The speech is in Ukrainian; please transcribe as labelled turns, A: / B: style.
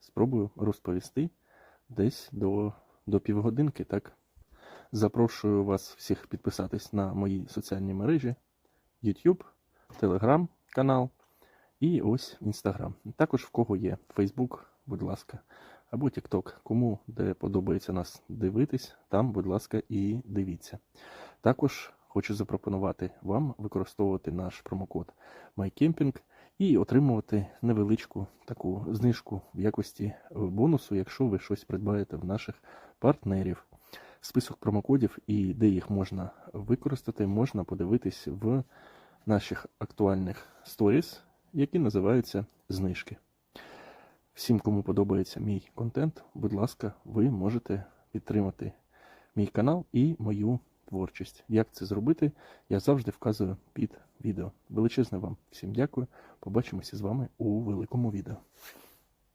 A: спробую розповісти десь до, до півгодинки. Так запрошую вас всіх підписатись на мої соціальні мережі: YouTube, Telegram канал і ось Instagram. Також в кого є Facebook, будь ласка, або TikTok. Кому де подобається нас дивитись, там, будь ласка, і дивіться. Також хочу запропонувати вам використовувати наш промокод MyCamping і отримувати невеличку таку знижку в якості е, бонусу, якщо ви щось придбаєте в наших партнерів. Список промокодів і де їх можна використати, можна подивитись в наших актуальних сторіс, які називаються знижки. Всім, кому подобається мій контент, будь ласка, ви можете підтримати мій канал і мою творчість. Як це зробити, я завжди вказую під відео. Величезне вам всім дякую. Побачимося з вами у великому відео.